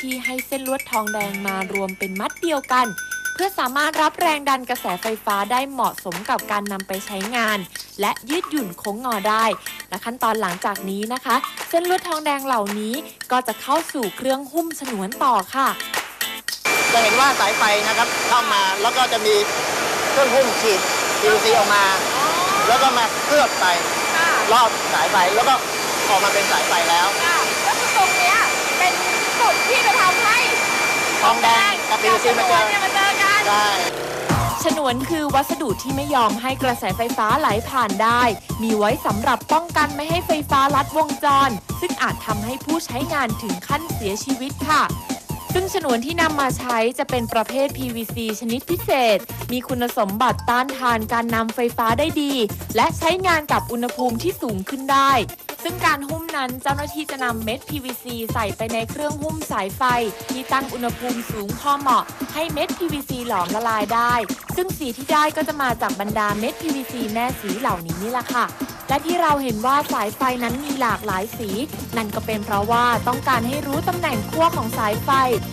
ที่ให้เส้นลวดทองแดงมารวมเป็นมัดเดียวกัน เพื่อสามารถรับแรงดันกระแสไฟฟ้าได้เหมาะสมกับการนำไปใช้งาน และยืดหยุ่นโค้งงอได้ และขั้นตอนหลังจากนี้นะคะ เส้นลวดทองแดงเหล่านี้ก็จะเข้าสู่เครื่องหุ้มฉนวนต่อค่ะ จะเห็นว่าสายไฟนะครับเข้ามาแล้วก็จะมีเครื่องหุ้มฉีด PVC ออกมา แล้วก็มาเคลือบไปค่ะรอบสายไฟแล้วก็ออกมาเป็นสายไฟแล้ว ค่ะก็คือตรงเนี้ยเป็น จุดที่จะทำให้ทองแดงกับ PVC มาเจอเนี่ยมาเจอกันได้ฉนวนคือวัสดุที่ไม่ยอมให้กระแสไฟฟ้าไหลผ่านได้ มีไว้สำหรับป้องกันไม่ให้ไฟฟ้าลัดวงจร ซึ่งอาจทำให้ผู้ใช้งานถึงขั้นเสียชีวิตค่ะ ซึ่งฉนวนที่นำมาใช้จะเป็นประเภท PVC ชนิดพิเศษ มีคุณสมบัติต้านทานการนำไฟฟ้าได้ดี และใช้งานกับอุณหภูมิที่สูงขึ้นได้ ซึ่งการหุ้มนั้นเจ้าหน้าที่จะนำเม็ด PVC ใส่ไปในเครื่องหุ้มสายไฟ ที่ตั้งอุณหภูมิสูงพอเหมาะ ให้เม็ด PVC หลอมละลายได้ ซึ่งสีที่ได้ก็จะมาจากบรรดาเม็ด PVC แม่สีเหล่านี้นี่แหละค่ะและที่เราเห็นว่าสายไฟนั้นมีหลากหลายสี นั่นก็เป็นเพราะว่าต้องการให้รู้ตำแหน่งขั้วของสายไฟ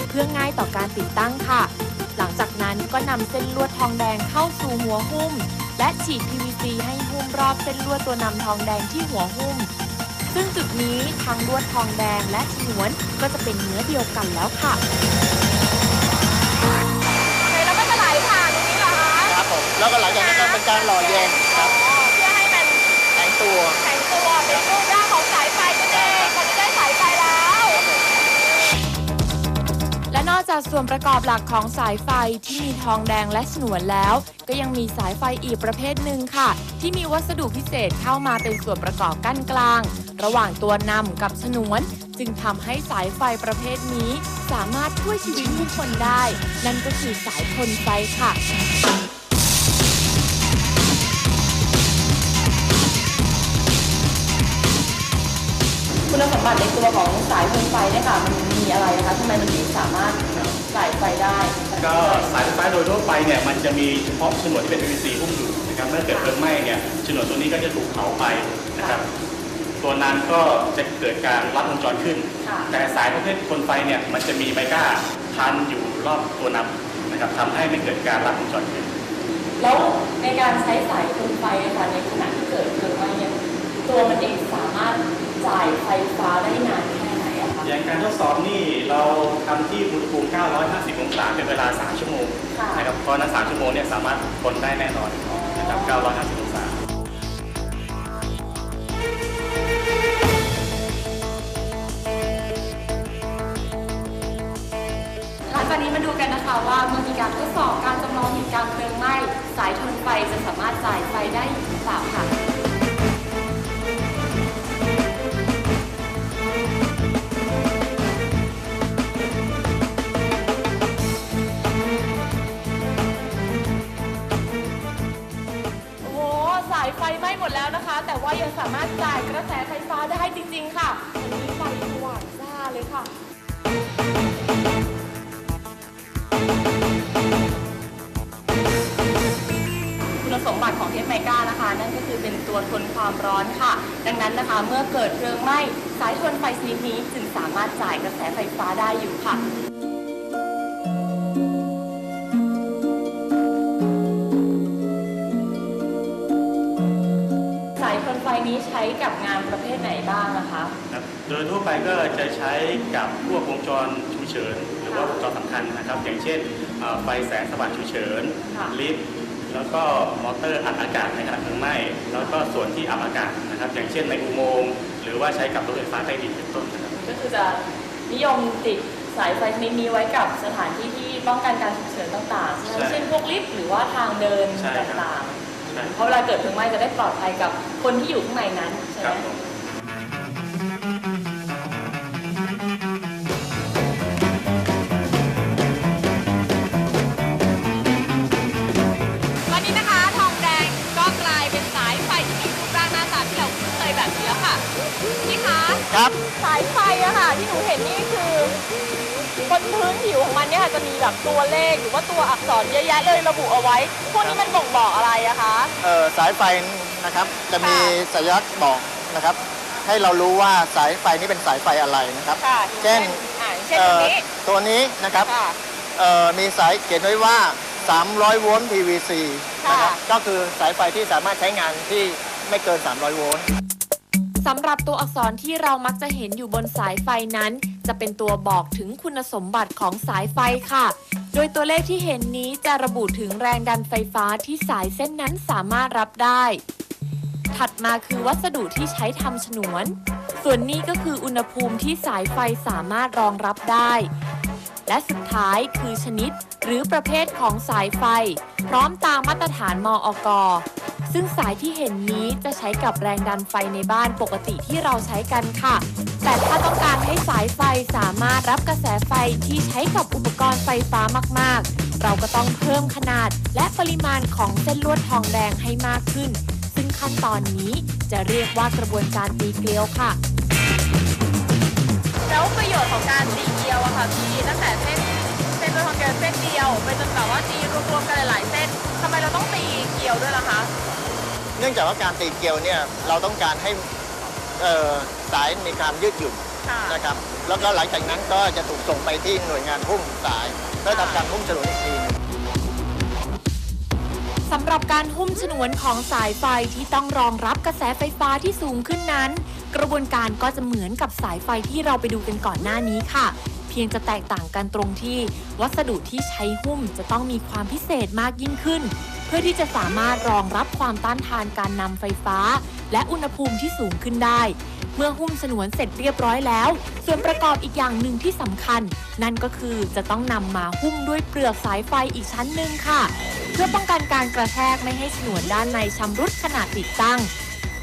เพื่อง่ายต่อการติดตั้งค่ะ หลังจากนั้นก็นำเส้นลวดทองแดงเข้าสู่หัวหุ้ม และฉีด PVC ให้หุ้มรอบเส้นลวดตัวนำทองแดงที่หัวหุ้ม ซึ่งจุดนี้ทั้งลวดทองแดงและฉนวนก็จะเป็นเนื้อเดียวกันแล้วค่ะโอเคแล้วก็จะไหลผ่านตรงนี้เหรอคะครับผมแล้วก็หลังจากนั้นก็เป็นการหล่อเย็นครับ จากส่วนประกอบหลักของสายไฟที่มีทองแดงและฉนวนแล้ว ก็ยังมีสายไฟอีกประเภทหนึ่งค่ะ ที่มีวัสดุพิเศษเข้ามาเป็นส่วนประกอบกั้นกลาง ระหว่างตัวนำกับฉนวน จึงทำให้สายไฟประเภทนี้ สามารถช่วยชีวิตผู้คนได้ นั่นก็คือสายทนไฟค่ะคุณสมบัติในตัวของสายไฟไฟเนี่ยค่ะมันมีอะไรนะคะทำไมมันถึงสามารถ จ่ายไฟได้ ก็สายไฟฟ้าโดยทั่วไปเนี่ยมันจะมีเฉพาะฉนวนที่เป็น PVC หุ้มอยู่นะครับเมื่อเกิดเพลิงไหม้เนี่ยฉนวนตัวนี้ก็จะถูกเผาไปนะครับ ตัวนั้นก็จะเกิดการลัดวงจรขึ้น ค่ะ แต่สายประเภทคนไฟเนี่ยมันจะมีไมก้าพันอยู่รอบตัวนำนะครับทำให้ไม่เกิดการลัดวงจรขึ้น แล้วในการใช้สายไฟไฟอะค่ะในขณะที่เกิดเพลิงไหม้เนี่ยตัวมันเองสามารถจ่ายไฟฟ้าได้นานแค่ไหนอะคะ อย่างการทดสอบนี่เรา ทำที่อุณหภูมิ 950 องศาเป็นเวลา 3 ชั่วโมงค่ะนะครับเพราะฉะนั้น 3 ชั่วโมงเนี่ยสามารถทนได้แน่นอนนะครับ 950 องศาหลังจากนี้มาดูกันนะคะว่าเมื่อมีการทดสอบายไฟไหม้หมดแล้วนะคะ แต่ว่ายังสามารถจ่ายกระแสไฟฟ้าได้จริง ๆ ค่ะอันนี้ไฟสว่างจ้าเลยค่ะคุณสมบัติของเทปไมก้านะคะ นั่นก็คือเป็นตัวทนความร้อนค่ะ ดังนั้นนะคะเมื่อเกิดเพลิงไหม้สายทนไฟชนิดนี้จึงสามารถจ่ายกระแสไฟฟ้าได้อยู่ค่ะ นไฟนี้ใช้กับงานประเภทไหนบ้างนะคะครับโดยทั่วไปก็จะใช้กับพวกวงจรฉุกเฉินหรือว่าวงจรสำคัญนะครับ อย่างเช่นเอ่อไฟแสงสว่างฉุกเฉินค่ะลิฟต์แล้วก็มอเตอร์อัดอากาศในขณะเพลิงไหม้แล้วก็ส่วนที่อับอากาศนะครับ อย่างเช่นในอุโมงค์หรือว่าใช้กับรถไฟฟ้าใต้ดินเป็นต้นนะครับก็คือจะนิยมติดสายไฟชนิดนี้ไว้กับสถานที่ที่ป้องกันการฉุกเฉินต่างๆใช่เช่นพวกลิฟต์หรือว่าทางเดินใช่ครับต่างใช่ๆเพราะเวลาเกิดเพลิงไหม้จะได้ปลอดภัยกับคนที่อยู่ข้างในนั้นใช่คไหรับมผมวันนี้นะคะทองแดงก็กลายเป็นสายไฟที่มีรูปร่างหน้าตาที่เราคุ้นเคยแบบนี้แล้วค่ะพี่คะครับ สายไฟอะค่ะที่หนูเห็นนี่คือ บนพื้นผิวของมันเนี่ยค่ะจะมีแบบตัวเลขหรือว่าตัวอักษรเยอะแยะเลยระบุเอาไว้ พวกนี้มันบ่งบอกอะไรอะคะเอ่อสายไฟนะครับจะมีสัญลักษณ์บอกนะครับ ให้เรารู้ว่าสายไฟนี้เป็นสายไฟอะไรนะครับ ค่ะเช่นอ่าเช่นตัวนี้เอ่อตัวนี้นะครับค่ะ เอ่อมีสายเขียนไว้ว่า 300 โวลต์ PVC นะครับค่ะ ก็คือสายไฟที่สามารถใช้งานที่ไม่เกิน 300 โวลต์ สำหรับตัวอักษรที่เรามักจะเห็นอยู่บนสายไฟนั้น จะเป็นตัวบอกถึงคุณสมบัติของสายไฟค่ะ โดยตัวเลขที่เห็นนี้จะระบุถึงแรงดันไฟฟ้าที่สายเส้นนั้นสามารถรับได้ ถัดมาคือวัสดุที่ใช้ทำฉนวน ส่วนนี้ก็คืออุณหภูมิที่สายไฟสามารถรองรับได้ และสุดท้ายคือชนิดหรือประเภทของสายไฟ พร้อมตามมาตรฐานมออกซึ่งสายที่เห็นนี้จะใช้กับแรงดันไฟในบ้านปกติที่เราใช้กันค่ะ แต่ถ้าต้องการให้สายไฟสามารถรับกระแสไฟที่ใช้กับอุปกรณ์ไฟฟ้ามากๆ เราก็ต้องเพิ่มขนาดและปริมาณของเส้นลวดทองแดงให้มากขึ้น ซึ่งขั้นตอนนี้จะเรียกว่ากระบวนการตีเกลียวค่ะ แล้วประโยชน์ของการตีเกลียวอะค่ะพี่ตั้งแต่เส้นเส้นโดยทองแดงเส้นเดียวไปจนแบบว่าตีรวมๆกันหลายๆเส้นทำไมเราต้องตีเกลียวด้วยล่ะคะ เนื่องจากว่าการตีเกลียวเนี่ยเราต้องการให้เอ่อ สายมีความยืดหยุ่นค่ะนะครับแล้วก็หลังจากนั้นก็จะถูกส่งไปที่หน่วยงานหุ้มสายเพื่อทำการหุ้มฉลุอีกทีหนึงสำหรับการหุ้มฉนวนของสายไฟที่ต้องรองรับกระแสไฟฟ้าที่สูงขึ้นนั้น กระบวนการก็จะเหมือนกับสายไฟที่เราไปดูกันก่อนหน้านี้ค่ะ เพียงจะแตกต่างกันตรงที่ วัสดุที่ใช้หุ้มจะต้องมีความพิเศษมากยิ่งขึ้น เพื่อที่จะสามารถรองรับความต้านทานการนำไฟฟ้า และอุณหภูมิที่สูงขึ้นได้ เมื่อหุ้มฉนวนเสร็จเรียบร้อยแล้ว ส่วนประกอบอีกอย่างหนึ่งที่สำคัญ นั่นก็คือจะต้องนำมาหุ้มด้วยเปลือกสายไฟอีกชั้นหนึ่งค่ะ เพื่อป้องกันการกระแทกไม่ให้ฉนวนด้านในชำรุดขณะติดตั้ง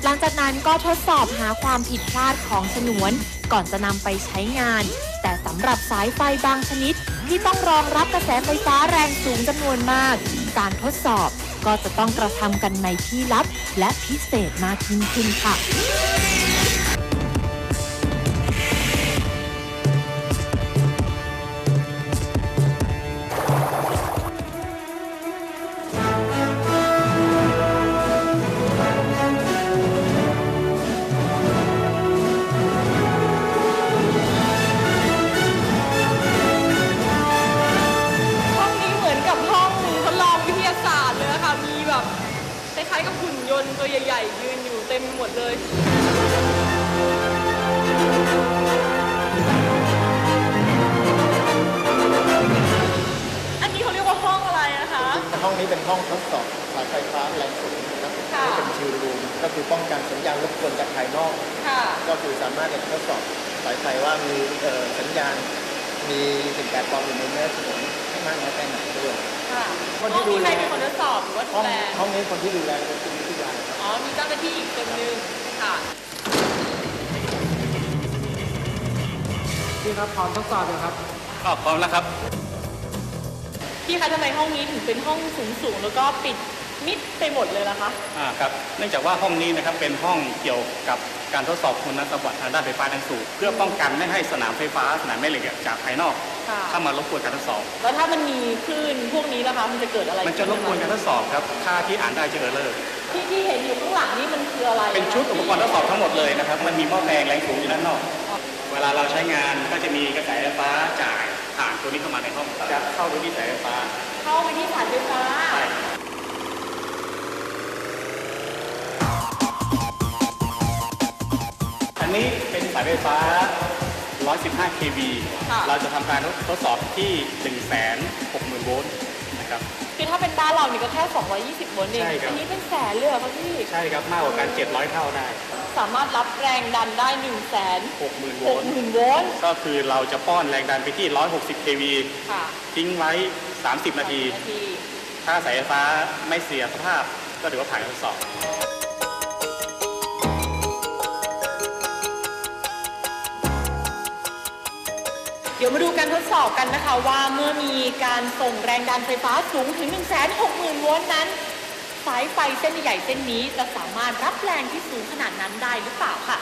หลังจากนั้นก็ทดสอบหาความผิดพลาดของฉนวน ก่อนจะนำไปใช้งาน แต่สำหรับสายไฟบางชนิด ที่ต้องรองรับกระแสไฟฟ้าแรงสูงจำนวนมาก การทดสอบก็จะต้องกระทำกันในที่ลับ และพิเศษมากยิ่งขึ้นค่ะ เต็มหมดเลยอันนี้เขาเรียกว่าห้องอะไรนะคะห้องนี้เป็นห้องทดสอบสายไฟฟ้าแรงสูงนะครับค่ะนี่เป็นชิลรูมก็คือป้องกันสัญญาณรบกวนจากภายนอก ค่ะ ก็คือสามารถจะทดสอบสายไฟว่ามีเอ่อสัญญาณ มีสิ่งแปลกปลอมอยู่ในเนื้อถนนให้มากน้อยแค่ไหนด้วย ค่ะคนที่ห้องดูนี้แลใครเป็นคนทดสอบหรือว่าดูห้องแลห้องนี้คนที่ดูแลคือคุณวิทยาครับ อ๋อ มีเจ้าหน้าที่อีกคนนึงค่ะพี่ครับพร้อมทดสอบเลยครับก็พร้อมแล้วครับ พี่คะทำไมห้องนี้ถึงเป็นห้องสูงๆแล้วก็ปิดมิดไปหมดเลยล่ะคะ อ่าครับ เนื่องจากว่าห้องนี้นะครับเป็นห้องเกี่ยวกับการทดสอบคุณสมบัติทางด้านไฟฟ้าแรงสูงเพื่อป้องกันไม่ให้สนามไฟฟ้าสนามแม่เหล็กจากภายนอกค่ะ เข้ามารบกวนการทดสอบ แล้วถ้ามันมีคลื่นพวกนี้ล่ะคะ มันจะเกิดอะไรมันจะรบกวนการทดสอบครับค่าที่อ่านได้จะเออร์เลอร์ ที่ที่เห็นอยู่ข้างหลังนี่มันคืออะไระเป็นชุดอุปกรณ์ทดสอบทั้งหมดเลยนะครับ มันมีหม้อแปลงแรงสูงอยู่ด้านนอก เวลาเราใช้งานก็จะมีกระแสไฟฟ้าจ่ายผ่านตัวนี้เข้ามาในห้องจะเข้าด้วยที่สายไฟฟ้า เข้าไปที่สายไฟฟ้าอันนี้เป็นสายไฟฟ้า 115 kV ค่ะเราจะทำการทดสอบที่ 160,000 โวลต์นะครับ คือถ้าเป็นบ้านเรานี่ก็แค่ 220โวลต์เองใช่ครับ อันี้เป็นแสนเลยเหรอคะพี่ ใช่ครับมากกว่าการ 700 เท่าได้ สามารถรับแรงดันได้1 6 0 0 0 60,000 โวลต์0 0โวลต์ก็คือเราจะป้อนแรงดันไปที่ 160 kV ค่ะทิ้งไว้ 30 นาที นาที ถ้าสายไฟฟ้าไม่เสียสภาพก็ถือว่าผ่านการทดสอบเดี๋ยวมาดูการทดสอบกันนะคะว่าเมื่อมีการส่งแรงดันไฟฟ้าสูงถึง 160,000 โวลต์นั้น สายไฟเส้นใหญ่เส้นนี้จะสามารถรับแรงที่สูงขนาดนั้นได้หรือเปล่าค่ะ